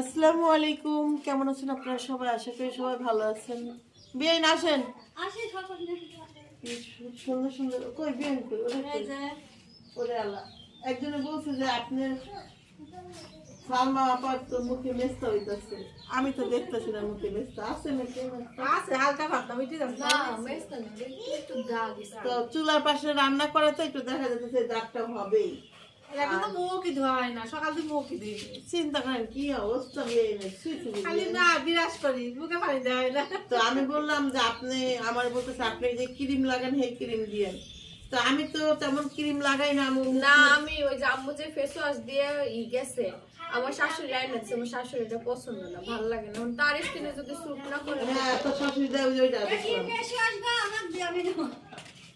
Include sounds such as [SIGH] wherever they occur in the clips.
আসসালামু আলাইকুম। কেমন আছেন আপনারা সবাই? আশা করি সবাই ভালো আছেন। বিয়াইন আসেন। সুন্দর সুন্দর। কই বিয়াইন কই? ওরে আল্লাহ। একজনে বলছে যে আপনি সালমা আপার তো মুখে মেস্তা হইতাছে। আমি তো দেখতেছি না মুখে মেস্তা। আছে নাকি? আছে হালকা পাতলা মিটি যাচ্ছে। না মেস্তা না একটু দাগ তো চুলার পাশে রান্না করে তো একটু দেখা যাচ্ছে দাগটা হবেই। এখন তো মুখই ধোয়া হয় না সকাল থেকে মুখই দিই চিন্তা করেন কি অবস্থা বিয়াইনের শুয়েছি খালি না বিরাজ করি মুখে পানি দেওয়া হয় না। তো আমি বললাম যে আপনি আমার বলতেছে আপনি যে ক্রিম লাগান সেই ক্রিম দিয়েন তো আমি তো তেমন ক্রিম লাগাই না আমি না আমি ওই যে আম্মু যে ফেস ওয়াশ দিয়ে ই গেছে আমার শাশুড়ি লাইন আছে আমার শাশুড়ি এটা পছন্দ না ভালো লাগে না। তার স্কিনে যদি স্যুট না করে হ্যাঁ তো শাশুড়ি দেয় ওই ওইটা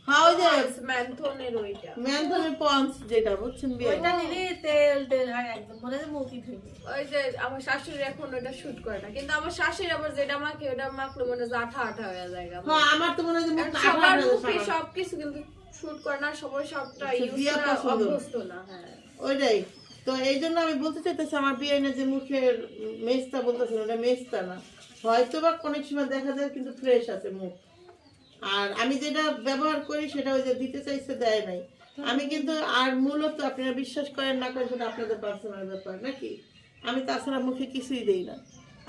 দেখলাম হ্যাঁ যে ম্যানথনের ওইটা। ম্যানথনের পন্স যেটা বুঝছেন বিয়ে? ওইটা নিলে তেল তেল হয় একদম মনে হয় মুখই ধুইবে ওই যে আমার শাশুড়ি এখন ওটা শুট করে না কিন্তু আমার শাশুড়ি আবার যেটা মাখে ওটা মাখলে মনে হয় আঠা আঠা হয়ে যায় হ্যাঁ আমার তো মনে হয় যে আঠা আঠা হয়ে যায়। সবকিছু কিন্তু শুট করে না সবাই সবটা আচ্ছা, ইউজ করা অভ্যস্ত না হ্যাঁ। ওইটাই। তো এই জন্য আমি বলতে চাইতেছি আমার বিয়ে না যে মুখের মেজটা বলতেছিল ওটা মেজটা না। হয়তো বা অনেক সময় দেখা যায় কিন্তু ফ্রেশ আছে মুখ। আর আমি যেটা ব্যবহার করি সেটা ওই যে দিতে চাইছে দেয় নাই। আমি কিন্তু আর মূলত আপনারা বিশ্বাস করেন না করেন সেটা আপনাদের পার্সোনাল ব্যাপার নাকি? আমি তাছাড়া মুখে কিছুই দেই না।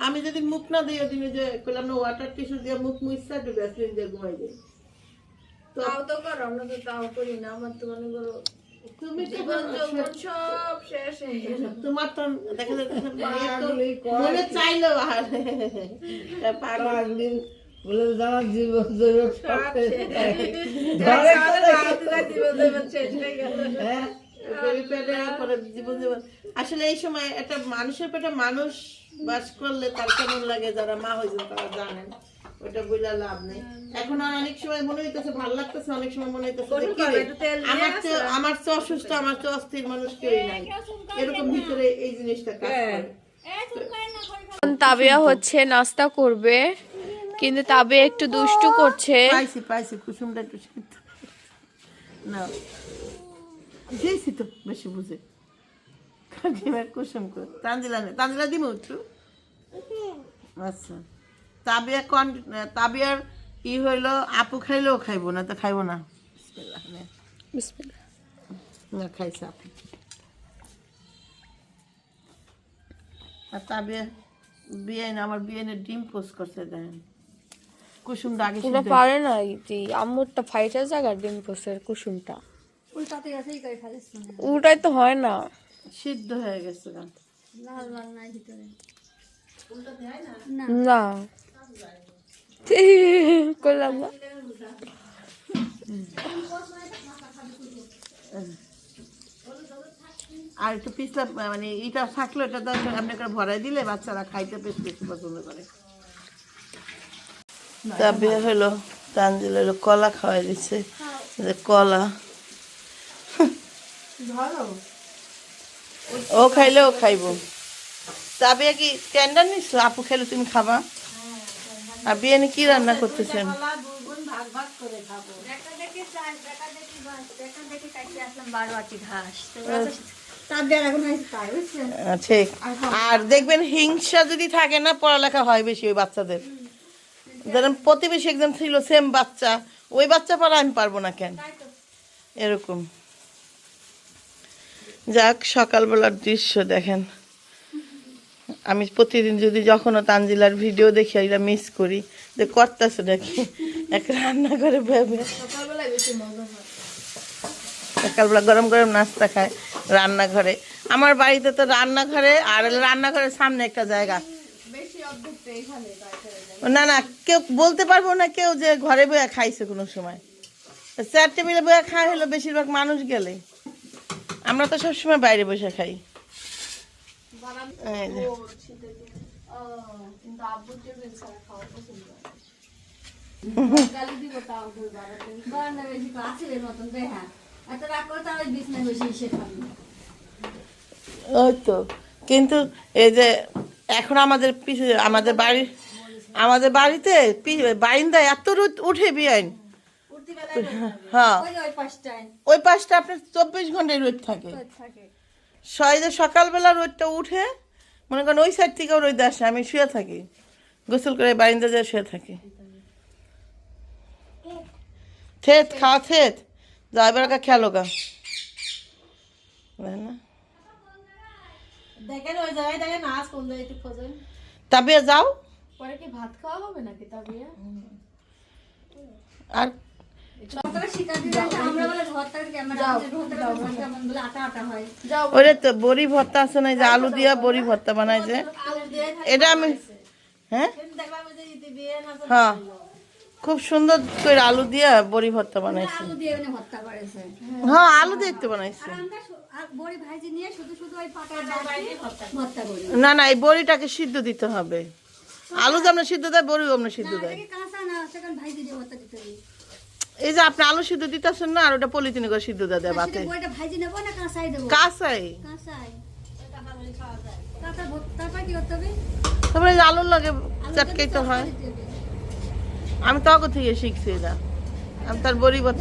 আমি যদি মুখ না দিই ওদিনে যে করলাম না ওয়াটার টিস্যু দিয়ে মুখ মুছতে একটু ভ্যাসলিন দিয়ে ঘুমাই দিই। তাও তো করো আমরা তো তাও করি না আমার তো মনে করো তুমি তো সব শেষ হয়ে গেল। তোমার তো দেখা যাচ্ছে মনে চাইলো আর পাগল। বলে যারা জীবন হ্যাঁ, জীবন আসলে এই সময় একটা মানুষের পেটে মানুষ বাস করলে তার কেমন লাগে? যারা মা হয়েছেন তারা জানেন। ওটা বইলা লাভ নেই। এখন আর অনেক সময় মনে হইতেছে ভালো লাগতেছে অনেক সময় মনে হইতেছে কি আমার তো আমার তো অসুস্থ আমার তো অস্থির মানুষ কেউ নাই এরকম ভিতরে এই জিনিসটা কাজ করে। তাবিয়া হচ্ছে নাস্তা করবে। কিন্তু তাবিয়া একটু দুষ্টু করছে। পাইছি পাইছি কুসুমটা একটু না দিয়েছি তো বেশি বুঝে। কাকিমার কুসুম কর। তানজিলা তানজিলা দিব একটু? আচ্ছা। তাবিয়া কন তাবিয়ার ই হইল আপু খাইলেও খাইবো না তো খাইবো না। না। খাইছে আপু। আর তাবিয়া বিয়ে আমার বিয়ে ডিম পোস্ট করছে দেন কুসুমটা আগে পুরো পারে না যে আম্মুরটা ফাইটার জায়গা ডিম পোসের কুসুমটা। উল্টাই তো হয় না। সিদ্ধ হয়ে গেছে গা। না? [LAUGHS] করলাম না। আর একটু পিছলা মানে এটা থাকল এটা তো আপনি করে ভরাই দিলে বাচ্চারা খাইতে বেশ বেশি পছন্দ করে। তা বিয়ে হলো তানজিল হলো কলা খাওয়াই দিচ্ছে যে কলা। ও খাইলে ও খাইব। তবে কি টেন্ডার নিছো আপু খেলে তুমি খাবা? আর বিয়ে কি রান্না করতেছেন? ঠিক। আর দেখবেন হিংসা যদি থাকে না পড়ালেখা হয় বেশি ওই বাচ্চাদের। যেরকম প্রতিবেশী একজন ছিল সেম বাচ্চা। ওই বাচ্চা পড়া আমি পারব না কেন? এরকম। যাক সকালবেলার দৃশ্য দেখেন। আমি প্রতিদিন যদি যখনও তানজিলার ভিডিও দেখি এটা মিস করি। যে করতেছে নাকি? এক রান্না করে ভেবে সকালবেলা গরম গরম নাস্তা খায় রান্নাঘরে। আমার বাড়িতে তো রান্নাঘরে আর রান্নাঘরের সামনে একটা জায়গা না না কেউ বলতে পারব না কেউ যে ঘরে বয়ে খাইছে কোনো সময়। চেয়ার টেবিলে বয়ে খাওয়া হলো বেশিরভাগ মানুষ গেলে। আমরা তো সবসময় বাইরে বসে খাই। [LAUGHS] ওই তো কিন্তু এই যে এখন আমাদের আমাদের বাড়ি আমাদের বাড়িতে বারিন্দায় এত রোদ, উঠে বিয়াইন। হ্যাঁ। ওই পাশটা আপনার চব্বিশ ঘন্টায় রোদ থাকে। যে সকালবেলা রোদটা উঠে, মনে করেন ওই সাইড থেকেও রোদ আসে, আমি শুয়ে থাকি। গোসল করে বারিন্দা যায় শুয়ে থাকি। থেত খাওয়া থেত। যা এবার খেলো গা না? দেখেন ওই জায়গায় দেখেন নাচ কোন জায়গায় একটু খোঁজেন। তবে যাও। পরে কি ভাত খাওয়া হবে নাকি আর যাও ওরে তো বড়ি ভর্তা আছে না যে আলু দিয়া বড়ি ভর্তা দিয়ে এটা আমি হ্যাঁ? কিন্তু দেখলাম ওই যে ইতি বিয়ে না হ্যাঁ। খুব সুন্দর করে আলু দিয়া বড়ি ভর্তা বানাইছে। আলু দিয়ে ভর্তা করেছে হ্যাঁ আলু দিয়ে একটু বানাইছে। আমরা শু- আর বড়ি ভাজি নিয়ে শুধু শুধু ওই পাকা ভর্তা। করি। না না এই বড়িটাকে সিদ্ধ দিতে হবে। আলু যেমন সিদ্ধ দেয় বড়ি আমরা সিদ্ধ দেয়। কাঁচা না সেখানে ভাজি দিয়ে ভর্তা দিতে হবে। এই যে আপনি আলু সিদ্ধ দিতেছেন না আর ওটা পলিথিনে করে সিদ্ধ দেয় দেয় না কাঁচাই দেবো? কাঁচাই? কাঁচাই। কাঁচা ভর্তা তারপর আলুর লাগে চটকাইতে হয়। আমি তো আগে থেকে শিখছি এটা। আমি তার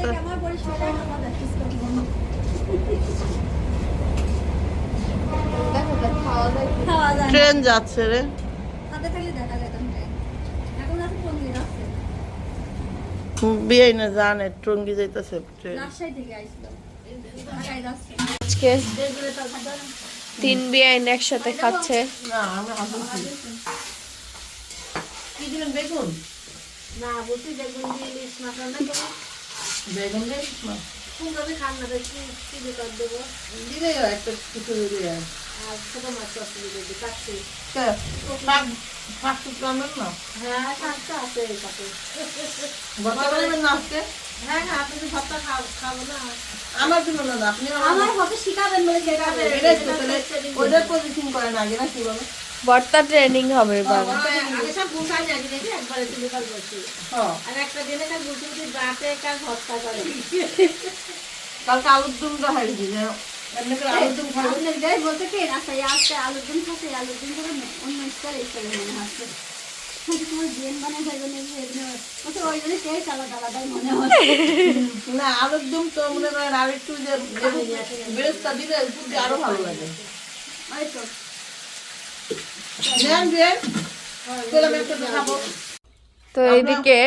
না। ট্রেন যাচ্ছে রে। বিয়ে না জানে টঙ্গি যাইতেছে আজকে তিন একসাথে খাচ্ছে। না আমি বেগুন? না বলছি বেগুন দিয়ে ইলিশ মাছ রান্না করব। বেগুন দিয়ে না ফুলকপি খান না দেখি কি দিয়ে দেবো। দিলে একটা কিছু দিয়ে আর ছোট মাছ অসুবিধা দিই কাটছি। শাক শাক আনবেন না? হ্যাঁ আছে এই ভর্তা না আজকে? হ্যাঁ হ্যাঁ আপনি খাও খাব না। আমার জন্য না আপনি আমার শিখাবেন বলে শেখাবে এটাই ওদের পজিশন করেন আগে না কি বলো ভর্তা ট্রেনিং হবে এবার। কালকে আলুর দুমটা হারিয়ে দুম বলতে কি রাস্তায় আলুর খাচ্ছে আলুর করে অন্য স্টাইল স্টাইল মনে হচ্ছে। না মনে হয়। আলুর দুম তো মনে করেন আর একটু যে বেরেস্তা দিলে আরও ভালো লাগে। তো এদিকে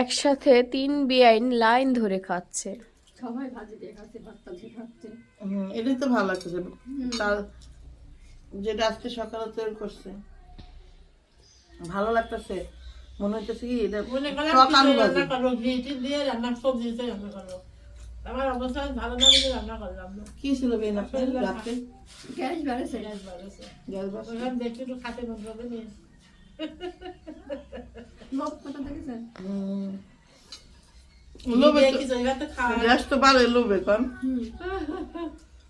একসাথে তিন বিয়াইন লাইন ধরে খাচ্ছে। সবাই ভাজি দিয়ে খাচ্ছে দিয়ে খাচ্ছে। এটাই তো ভালো লাগছে তার যেটা আজকে সকালে তৈরি করছে। ভালো লাগতেছে। মনে হইতেছে কি এটা মনে আলু ভাজি। দিয়ে রান্না সবজি দিয়ে রান্না করব আমার অবস্থা ভালো না বলে রান্না করলাম না। কি ছিল বেন আপনার রাত্রে গ্যাস বেড়েছে। গ্যাস বাড়ছে। গ্যাস একটু খাতে হবে নিয়ে কথা দেখেছেন?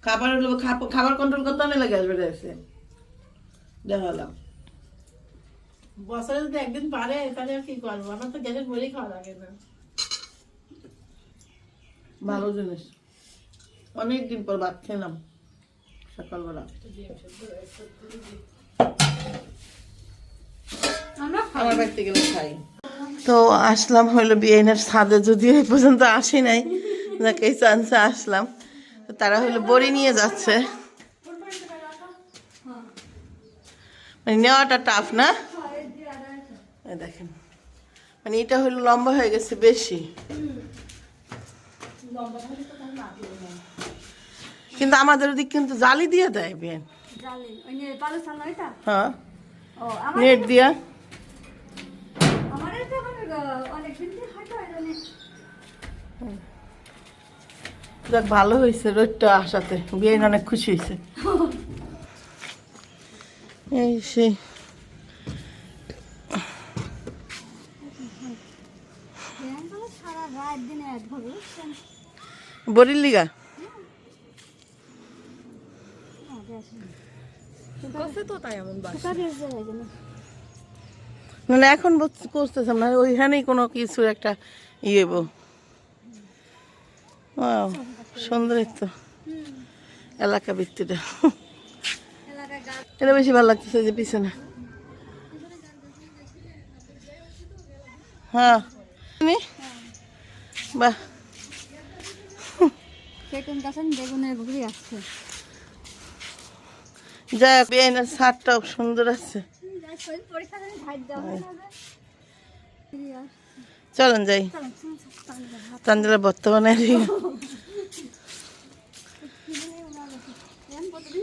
খাবার খাবার কন্ট্রোল করতে অনেক গ্যাস বেড়ে আছে দেখালাম। বছরে যদি একদিন পারে তাহলে কি করব? আমার তো গ্যাসের বড়ি খাওয়া লাগে না। ভালো জিনিস। অনেক দিন পর ভাত খেলাম সকালবেলা। আমরা আমার বাড়িতে গেলে খাই। তো আসলাম হইল বিআইনের ছাদে যদিও এই পর্যন্ত আসি নাই যাকে এই চান্সে আসলাম। তারা হইল বড়ি নিয়ে যাচ্ছে। মানে নেওয়াটা টাফ না? এই দেখেন। মানে এটা হইল লম্বা হয়ে গেছে বেশি। কিন্তু আমাদের ওদিক কিন্তু জালি দিয়ে দেয় বিয়ান ওইটা হ্যাঁ। নেট দিয়া। যাক ভালো হয়েছে রোদটা আসাতে। বিয়ে অনেক খুশি হয়েছে। এই সেই সারা রাত দিনে বরির লিগা? মানে এখন করতেছিলাম না ওইখানেই কোনো কিছু একটা ইয়ে সুন্দরই তো এলাকা ভিত্তিটা। এটা বেশি ভালো লাগতেছে যে পিছনে। হ্যাঁ। নি? বাহ। বেগুন গাছেন বেগুনের যাক শার্টটাও সুন্দর আছে। পরীক্ষা ভাই যাই। তাঞ্জলা বর্তমানে প্রতিদিন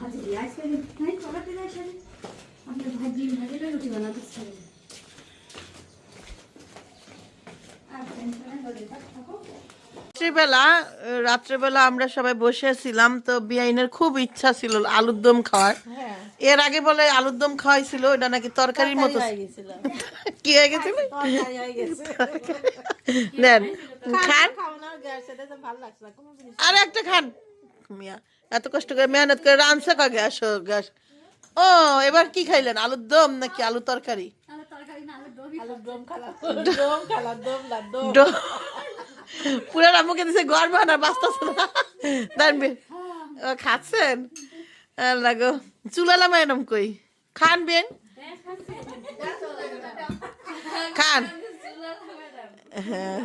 ভাজি ভাজি রুটি বানাতে চাই আর টেনশনে হলে থাকো রাত্রিবেলা রাত্রেবেলা আমরা সবাই বসে ছিলাম তো বিআইনের খুব ইচ্ছা ছিল আলুর দম খাওয়ার। হ্যাঁ। এর আগে বলে আলুর দম খাওয়াইছিল ওটা নাকি তরকারির মতো [LAUGHS] কি হয়ে গেছিল? নেন খান আর একটা খান। মিয়া এত কষ্ট করে মেহনত করে রানছে কা গ্যাস গ্যাস। ও এবার কি খাইলেন আলুর দম নাকি আলু তরকারি? মুখে দিছে গর্ব না বাঁচতেছে না দাঁড়বে ও খাচ্ছেন? লাগো চুলালা ম্যাডাম কই? খান বেন? খান। হ্যাঁ।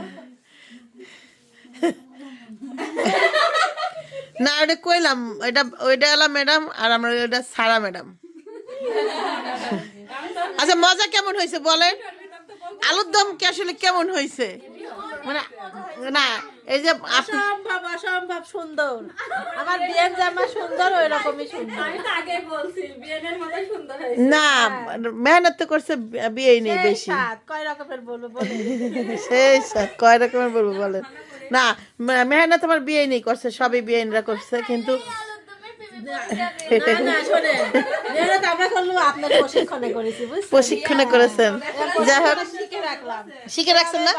না ওটা কইলাম ওইটা ওইটা এলাম ম্যাডাম আর আমরা ওইটা সারা ম্যাডাম। আচ্ছা মজা কেমন হয়েছে বলেন? আলুর দম কি আসলে কেমন হয়েছে? মানে না এই যে অসম্ভব অসম্ভব সুন্দর। আমার বিয়ের জামা সুন্দর ওই রকমই সুন্দর। আমি তো আগে বলছি বিয়েনের মতো সুন্দর হয়েছে। না মেহনত তো করছে বিয়ে নেই বেশি। কয় রকমের বলব বলে সেই সাথ কয় রকমের বলব বলেন? না মেহনত আমার বিয়ে নেই করছে সবই বিয়েনরা করছে কিন্তু প্রশিক্ষণে করেছেন। যাই হোক, শিখে রাখছেন না?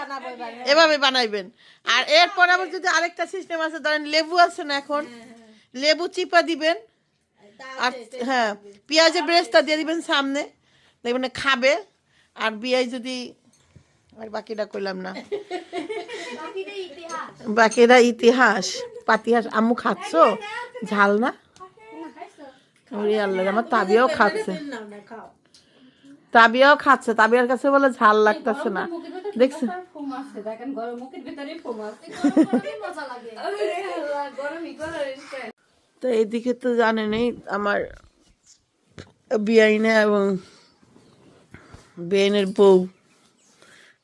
এভাবে বানাইবেন। আর এরপর আবার যদি আরেকটা সিস্টেম আছে, ধরেন লেবু আছে না এখন, লেবু চিপা দিবেন। আর হ্যাঁ পেঁয়াজের ব্রেস্টটা দিয়ে দিবেন সামনে। দেখবেন খাবে। আর বিয়াই যদি, আর বাকিটা কইলাম না। বাকিটা ইতিহাস। পাতিহাস। আম্মু খাচ্ছ? ঝাল না? ওরে আল্লাহ আমার তাবিয়াও খাচ্ছে। তাবিয়াও খাচ্ছে তাবিয়ার কাছে বলে ঝাল লাগতেছে না। দেখছ [LAUGHS] তো এইদিকে তো জানেনই আমার বিআইনে এবং বিআইনের বউ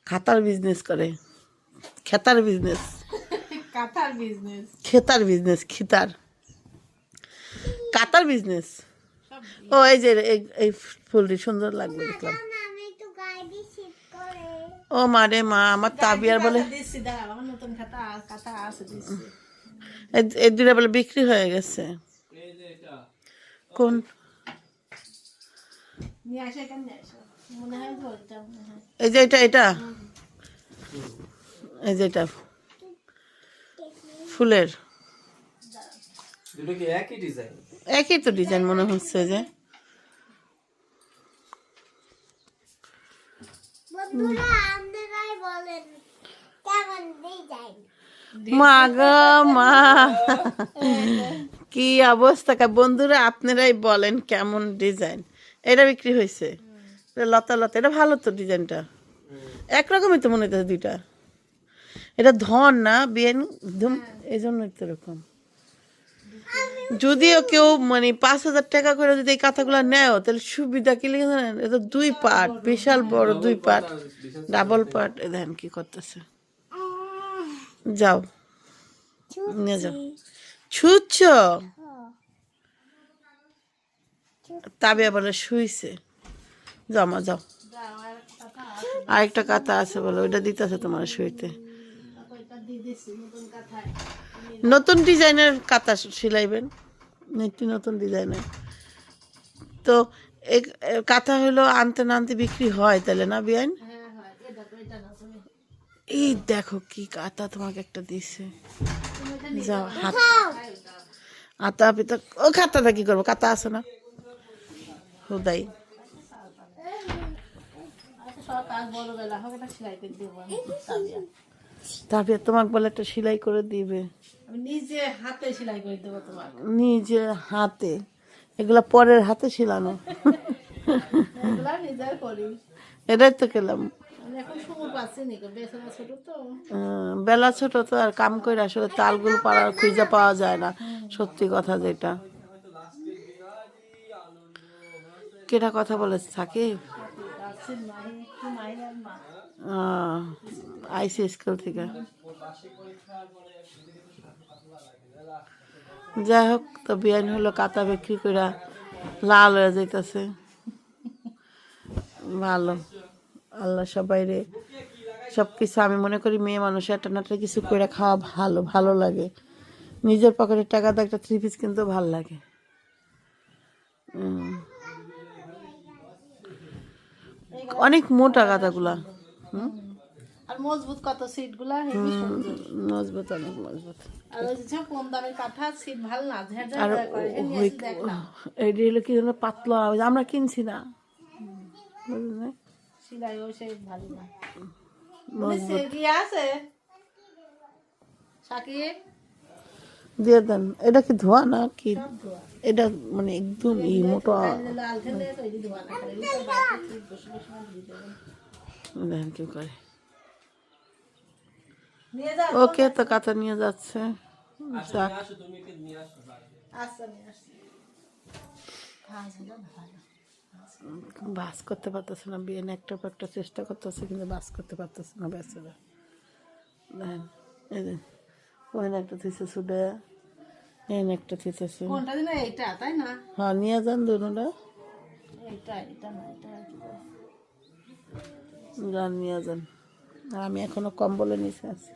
খাতার বিজনেস করে। খেতার বিজনেস কাঁথার বিজনেস খেতার বিজনেস খিতার। কাতার বিজনেস ও এই যে এই- এই ফুলটি সুন্দর লাগবে দেখলাম। ও মা রে মা আমার তাবিয়ার বলে এই- দুটা বলে বিক্রি হয়ে গেছে। কোন? এই যে এটা এটা? এই যে এটা ফুলের। দুটো কি একই ডিজাইন একই তো ডিজাইন মনে হচ্ছে যে। মা গো মা। কি অবস্থা বন্ধুরা আপনারাই বলেন কেমন ডিজাইন এটা বিক্রি হয়েছে। লতা লতা। এটা ভালো তো ডিজাইনটা একরকমই তো মনে হচ্ছে দুইটা। এটা ধন না বিয়েন? ধুম এই জন্যই তো এরকম। যদিও কেউ মানে পাঁচ হাজার টাকা করে যদি এই কাঁথাগুলো নেয় তাহলে সুবিধা কি লিখে জানেন? এটা দুই পার্ট, বিশাল বড় দুই পার্ট, ডাবল পার্ট দেখেন কি করতেছে। যাও, নিয়ে যাও। ছুচ্ছ? তাবিয়া বলে শুইছে। জমা যাও। আরেকটা কাঁথা আছে বলে, ওইটা দিতেছে তোমার শুইতে। নতুন ডিজাইনের কাতা সিলাইবেন নিত্য নতুন ডিজাইনের। তো এই কাঁথা হলো আনতে না আনতে বিক্রি হয় তাহলে না, বিয়াইন? এই দেখো কি কাঁথা তোমাকে একটা দিছে। যাও, হাত আতা পিতা, ও কাঁথাটা কি করব? কাঁথা আছে না? হুদাই। সব কাজ বড় বেলা হবে না সেলাই দেবো। তারপরে তোমাকে বলে একটা সেলাই করে দিবে। আমি নিজে হাতে সেলাই করে দেবো তোমার নিজে হাতে। এগুলা পরের হাতে করি। এটাই তো খেলাম। আহ, বেলা ছোট তো আর কাম করে আসলে তালগুলো পাড়ার খুঁজে পাওয়া যায় না সত্যি কথা যেটা। কেটা কথা বলেছে থাকে আইসি স্কুল থেকে। যাই হোক তো বিয়ান হলো কাতা বিক্রি করে লাল হয়ে যাইতেছে। ভালো। আল্লাহ সবাই রে সব কিছু আমি মনে করি মেয়ে মানুষ একটা না একটা কিছু করে খাওয়া ভালো ভালো লাগে। নিজের পকেটের টাকা দিয়ে একটা থ্রি পিস কিন্তু ভালো লাগে। অনেক মোটা কাতাগুলা হুম? আর মজবুত কত সিটগুলা সুন্দর। মজবুত অনেক মজবুত। আর ওই যে দামের কাঠা সিট ভালো না করে দেখলাম এটি হলো কি পাতলা আমরা কিনছি না। সেই ভালো না। কি আছে? সাকিব? দিয়ে দেন। এটা কি ধোয়া না কি? এটা মানে একদম ই মোটা। খেলে তৈরি ধোয়া না করে এটা বাইরে ঠিক বসে বসে দিয়ে দেবেন দেখেন কি করে নিয়ে যাও ওকে তো কাতা নিয়ে যাচ্ছে। যাক। আসো তুমি একে নিয়ে আসো আচ্ছা না ভালো। বাস করতে পারতেছে না বিয়ে একটা পর একটা চেষ্টা করতেছে কিন্তু বাস করতে পারতেছে না বেচারা। দেখেন এই ওখানে একটা থিসে ছুটে এখানে একটা থিতেছে কোনটা দিন এইটা তাই না? হ্যাঁ নিয়ে যান দুটা এইটা এটা না এটা। যান নিয়ে যান। আর আমি এখনও কম্বলে নিচে আছি